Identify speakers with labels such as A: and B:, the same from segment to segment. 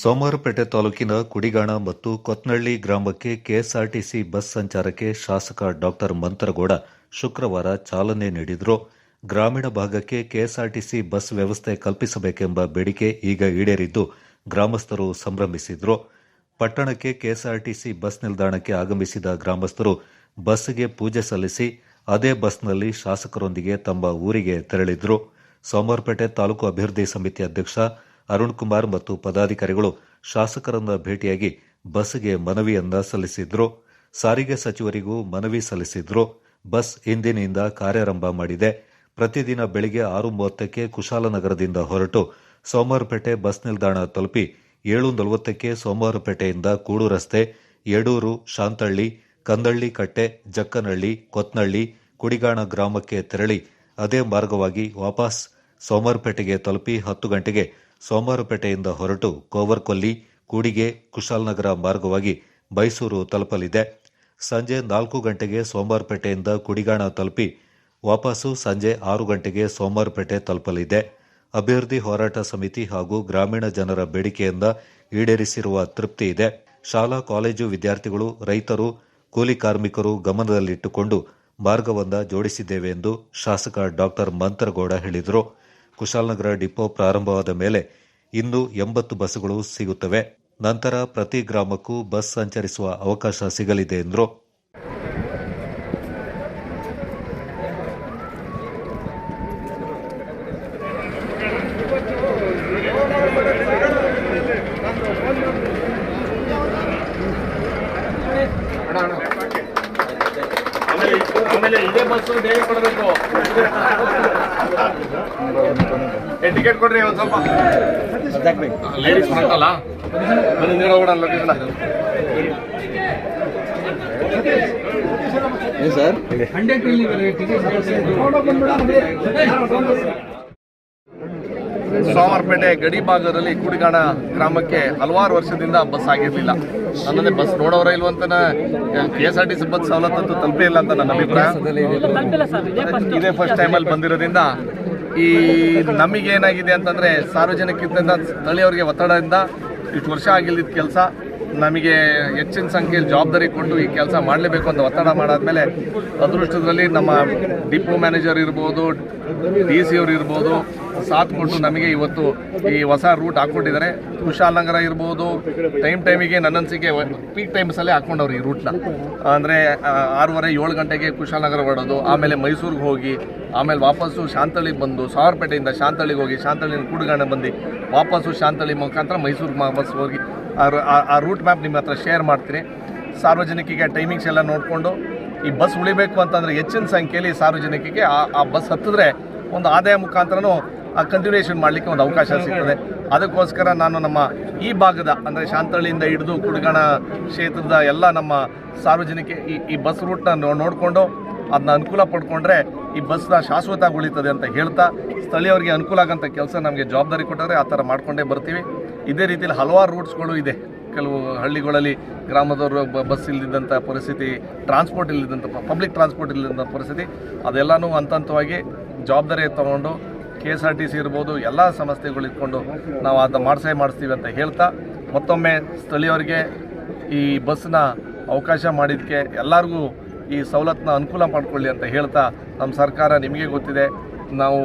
A: ಸೋಮವಾರಪೇಟೆ ತಾಲೂಕಿನ ಕುಡಿಗಾಣ ಮತ್ತು ಕೊತ್ನಳ್ಳಿ ಗ್ರಾಮಕ್ಕೆ ಕೆಎಸ್ಆರ್ಟಿಸಿ ಬಸ್ ಸಂಚಾರಕ್ಕೆ ಶಾಸಕ ಡಾಕ್ಟರ್ ಮಂತ್ರಗೌಡ ಶುಕ್ರವಾರ ಚಾಲನೆ ನೀಡಿದರು. ಗ್ರಾಮೀಣ ಭಾಗಕ್ಕೆ ಕೆಎಸ್ಆರ್ಟಿಸಿ ಬಸ್ ವ್ಯವಸ್ಥೆ ಕಲ್ಪಿಸಬೇಕೆಂಬ ಬೇಡಿಕೆ ಈಗ ಈಡೇರಿದ್ದು ಗ್ರಾಮಸ್ಥರು ಸಂಭ್ರಮಿಸಿದ್ರು. ಪಟ್ಟಣಕ್ಕೆ ಕೆಎಸ್ಆರ್ಟಿಸಿ ಬಸ್ ನಿಲ್ದಾಣಕ್ಕೆ ಆಗಮಿಸಿದ ಗ್ರಾಮಸ್ಥರು ಬಸ್ಗೆ ಪೂಜೆ ಸಲ್ಲಿಸಿ ಅದೇ ಬಸ್ನಲ್ಲಿ ಶಾಸಕರೊಂದಿಗೆ ತಮ್ಮ ಊರಿಗೆ ತೆರಳಿದ್ರು. ಸೋಮವಾರಪೇಟೆ ತಾಲೂಕು ಅಭಿವೃದ್ಧಿ ಸಮಿತಿ ಅಧ್ಯಕ್ಷ ಅರುಣ್ ಕುಮಾರ್ ಮತ್ತು ಪದಾಧಿಕಾರಿಗಳು ಶಾಸಕರನ್ನ ಭೇಟಿಯಾಗಿ ಬಸ್ಗೆ ಮನವಿಯನ್ನ ಸಲ್ಲಿಸಿದ್ರು. ಸಾರಿಗೆ ಸಚಿವರಿಗೂ ಮನವಿ ಸಲ್ಲಿಸಿದ್ರು. ಬಸ್ ಇಂದಿನಿಂದ ಕಾರ್ಯಾರಂಭ ಮಾಡಿದೆ. ಪ್ರತಿದಿನ ಬೆಳಿಗ್ಗೆ ಆರು ಮೂವತ್ತಕ್ಕೆ ಕುಶಾಲನಗರದಿಂದ ಹೊರಟು ಸೋಮವಾರಪೇಟೆ ಬಸ್ ನಿಲ್ದಾಣ ತಲುಪಿ ಏಳು ನಲವತ್ತಕ್ಕೆ ಸೋಮವಾರಪೇಟೆಯಿಂದ ಕೂಡು ರಸ್ತೆ ಯಡೂರು ಶಾಂತಳ್ಳಿ, ಕಂದಳ್ಳಿ ಕಟ್ಟೆ ಜಕ್ಕನಹಳ್ಳಿ ಕೊತ್ನಳ್ಳಿ, ಕುಡಿಗಾಣ ಗ್ರಾಮಕ್ಕೆ ತೆರಳಿ ಅದೇ ಮಾರ್ಗವಾಗಿ ವಾಪಸ್ ಸೋಮವಾರಪೇಟೆಗೆ ತಲುಪಿ ಹತ್ತು ಗಂಟೆಗೆ ಸೋಮವಾರಪೇಟೆಯಿಂದ ಹೊರಟು ಕೋವರ್ಕೊಲ್ಲಿ, ಕೂಡಿಗೆ, ಕುಶಾಲನಗರ ಮಾರ್ಗವಾಗಿ ಮೈಸೂರು ತಲುಪಲಿದೆ. ಸಂಜೆ ನಾಲ್ಕು ಗಂಟೆಗೆ ಸೋಮವಾರಪೇಟೆಯಿಂದ ಕುಡಿಗಾಣ ತಲುಪಿ ವಾಪಸ್ಸು ಸಂಜೆ ಆರು ಗಂಟೆಗೆ ಸೋಮವಾರಪೇಟೆ ತಲುಪಲಿದೆ. ಅಭಿವೃದ್ಧಿ ಹೋರಾಟ ಸಮಿತಿ ಹಾಗೂ ಗ್ರಾಮೀಣ ಜನರ ಬೇಡಿಕೆಯಿಂದ ಈಡೇರಿಸಿರುವ ತೃಪ್ತಿ ಇದೆ. ಶಾಲಾ, ಕಾಲೇಜು ವಿದ್ಯಾರ್ಥಿಗಳು, ರೈತರು, ಕೂಲಿ ಕಾರ್ಮಿಕರು ಗಮನದಲ್ಲಿಟ್ಟುಕೊಂಡು ಮಾರ್ಗವನ್ನ ಜೋಡಿಸಿದ್ದೇವೆ ಎಂದು ಶಾಸಕ ಡಾಕ್ಟರ್ ಮಂತ್ರಗೌಡ ಹೇಳಿದರು. ಕುಶಾಲನಗರ ಡಿಪೋ ಪ್ರಾರಂಭವಾದ ಮೇಲೆ ಇನ್ನು ಎಂಬತ್ತು ಬಸ್ಗಳು ಸಿಗುತ್ತವೆ. ನಂತರ ಪ್ರತಿ ಗ್ರಾಮಕ್ಕೂ ಬಸ್ ಸಂಚರಿಸುವ ಅವಕಾಶ ಸಿಗಲಿದೆ ಎಂದರು.
B: ಆಮೇಲೆ ಇದೇ ಬಸ್ಸು ಡೈಲಿ ಕೊಡಬೇಕು. ಟಿಕೆಟ್ ಕೊಡ್ರಿ ಒಂದು ಸ್ವಲ್ಪ. ಲೇಡೀಸ್ ಬರತ್ತಲ್ಲ ಬನ್ನಿ ನೀರು ಹೋಗೋಣ ಲೊಕೇಶನ್ ಸೋಮವಾರಪೇಟೆ ಗಡಿ ಭಾಗದಲ್ಲಿ ಕುಡಿಗಾಣ ಗ್ರಾಮಕ್ಕೆ ಹಲವಾರು ವರ್ಷದಿಂದ ಬಸ್ ಆಗಿರಲಿಲ್ಲ. ನನ್ನದೇ ಬಸ್ ನೋಡೋರ ಇಲ್ವಂತ K S R T C bus ಸವಲತ್ತು ಅಂತೂ ತಲುಪೇ ಇಲ್ಲ ಅಂತ ನನ್ನ ಅಭಿಪ್ರಾಯ.
C: ಇದೇ ಫಸ್ಟ್
B: ಟೈಮಲ್ಲಿ ಬಂದಿರೋದ್ರಿಂದ ಈ ನಮಗೆ ಏನಾಗಿದೆ ಅಂತಂದ್ರೆ ಸಾರ್ವಜನಿಕರಿಂದ, ಸ್ಥಳೀಯವ್ರಿಗೆ ಒತ್ತಡದಿಂದ ಇಷ್ಟು ವರ್ಷ ಆಗಿಲ್ಲದ ಕೆಲಸ. ನಮಗೆ ಹೆಚ್ಚಿನ ಸಂಖ್ಯೆಯಲ್ಲಿ ಜವಾಬ್ದಾರಿ ಕೊಟ್ಟು ಈ ಕೆಲಸ ಮಾಡಲೇಬೇಕು ಅಂತ ಒತ್ತಡ ಮಾಡಾದ್ಮೇಲೆ ಅದೃಷ್ಟದಲ್ಲಿ ನಮ್ಮ ಡಿಪೋ ಮ್ಯಾನೇಜರ್ ಇರ್ಬೋದು, ಡಿ ಸಿ ಅವರು ಇರ್ಬೋದು ಸಾಥ್ ಕೊಟ್ಟು ನಮಗೆ ಇವತ್ತು ಈ ಹೊಸ ರೂಟ್ ಹಾಕ್ಕೊಟ್ಟಿದ್ದಾರೆ. ಕುಶಾಲನಗರ ಇರ್ಬೋದು ಟೈಮ್ ಟೈಮಿಗೆ ನನ್ನನ್ಸಿಕೆ ಪೀಕ್ ಟೈಮ್ಸಲ್ಲೇ ಹಾಕ್ಕೊಂಡವ್ರು ಈ ರೂಟ್ನ ಅಂದರೆ ಆರೂವರೆ, ಏಳು ಗಂಟೆಗೆ ಕುಶಾಲನಗರ ಹೊರಡೋದು, ಆಮೇಲೆ ಮೈಸೂರಿಗೆ ಹೋಗಿ, ಆಮೇಲೆ ವಾಪಸ್ಸು ಶಾಂತಳಿಗೆ ಬಂದು, ಸಾವರಪೇಟೆಯಿಂದ ಶಾಂತಳಿಗೆ ಹೋಗಿ ಶಾಂತಳಿನ ಕೂಡುಗಾಣ ಬಂದು, ವಾಪಸ್ಸು ಶಾಂತಳಿ ಮುಖಾಂತರ ಮೈಸೂರಿಗೆ ವಾಪಸ್ ಹೋಗಿ, ಆ ರೂಟ್ ಮ್ಯಾಪ್ ನಿಮ್ಮ ಹತ್ರ ಶೇರ್ ಮಾಡ್ತೀನಿ. ಸಾರ್ವಜನಿಕರಿಗೆ ಟೈಮಿಂಗ್ಸ್ ಎಲ್ಲ ನೋಡಿಕೊಂಡು, ಈ ಬಸ್ ಉಳಿಬೇಕು ಅಂತಂದರೆ ಹೆಚ್ಚಿನ ಸಂಖ್ಯೆಯಲ್ಲಿ ಸಾರ್ವಜನಿಕರಿಗೆ ಆ ಬಸ್ ಹತ್ತಿದ್ರೆ ಒಂದು ಆದಾಯ ಮುಖಾಂತರನೂ ಕಂಟಿನ್ಯೂಷನ್ ಮಾಡಲಿಕ್ಕೆ ಒಂದು ಅವಕಾಶ ಸಿಗ್ತದೆ. ಅದಕ್ಕೋಸ್ಕರ ನಾನು ನಮ್ಮ ಈ ಭಾಗದ, ಅಂದರೆ ಶಾಂತಳ್ಳಿಯಿಂದ ಹಿಡಿದು ಕುಡುಗಣ ಕ್ಷೇತ್ರದ ಎಲ್ಲ ನಮ್ಮ ಸಾರ್ವಜನಿಕ ಈ ಈ ಬಸ್ ರೂಟ್ನ ನೋಡಿಕೊಂಡು ಅದನ್ನ ಅನುಕೂಲ ಪಡ್ಕೊಂಡ್ರೆ ಈ ಬಸ್ನ ಶಾಶ್ವತ ಉಳಿತದೆ ಅಂತ ಹೇಳ್ತಾ ಸ್ಥಳೀಯರಿಗೆ ಅನುಕೂಲ ಆಗೋಂಥ ಕೆಲಸ ನಮಗೆ ಜವಾಬ್ದಾರಿ ಕೊಟ್ಟರೆ ಆ ಥರ ಮಾಡ್ಕೊಂಡೇ ಬರ್ತೀವಿ. ಇದೇ ರೀತಿಯಲ್ಲಿ ಹಲವಾರು ರೂಟ್ಸ್ಗಳು ಇದೆ. ಕೆಲವು ಹಳ್ಳಿಗಳಲ್ಲಿ ಗ್ರಾಮದವರು ಬಸ್ ಇಲ್ಲದಿದ್ದಂಥ ಪರಿಸ್ಥಿತಿ ಟ್ರಾನ್ಸ್ಪೋರ್ಟ್ ಇಲ್ಲದಿದ್ದಂಥ ಪಬ್ಲಿಕ್ ಟ್ರಾನ್ಸ್ಪೋರ್ಟ್ ಇಲ್ಲದಂಥ ಪರಿಸ್ಥಿತಿ, ಅದೆಲ್ಲನೂ ಹಂತ ಹಂತವಾಗಿ ಜವಾಬ್ದಾರಿ ತಗೊಂಡು K S R T C ಇರ್ಬೋದು, ಎಲ್ಲ ಸಂಸ್ಥೆಗಳು ಇಟ್ಕೊಂಡು ನಾವು ಅದನ್ನು ಮಾಡಿಸೇ ಮಾಡಿಸ್ತೀವಿ ಅಂತ ಹೇಳ್ತಾ, ಮತ್ತೊಮ್ಮೆ ಸ್ಥಳೀಯವರಿಗೆ ಈ ಬಸ್ನ ಅವಕಾಶ ಮಾಡಿದ್ದಕ್ಕೆ ಎಲ್ಲರಿಗೂ ಈ ಸವಲತ್ತನ್ನ ಅನುಕೂಲ ಮಾಡಿಕೊಳ್ಳಿ ಅಂತ ಹೇಳ್ತಾ, ನಮ್ಮ ಸರ್ಕಾರ ನಿಮಗೆ ಗೊತ್ತಿದೆ, ನಾವು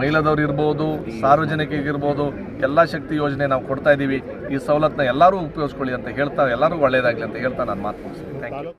B: ಮಹಿಳಾದವ್ರು ಇರ್ಬೋದು, ಸಾರ್ವಜನಿಕರಿಗಿರ್ಬೋದು, ಎಲ್ಲ ಶಕ್ತಿ ಯೋಜನೆ ನಾವು ಕೊಡ್ತಾ ಇದ್ದೀವಿ, ಈ ಸವಲತ್ತನ್ನ ಎಲ್ಲರೂ ಉಪಯೋಗಿಸ್ಕೊಳ್ಳಿ ಅಂತ ಹೇಳ್ತಾ, ಎಲ್ಲರಿಗೂ ಒಳ್ಳೆಯದಾಗಲಿ ಅಂತ ಹೇಳ್ತಾ ನಾನು ಮಾತು ಮುಗಿಸ್ತೀನಿ ಥ್ಯಾಂಕ್ ಯು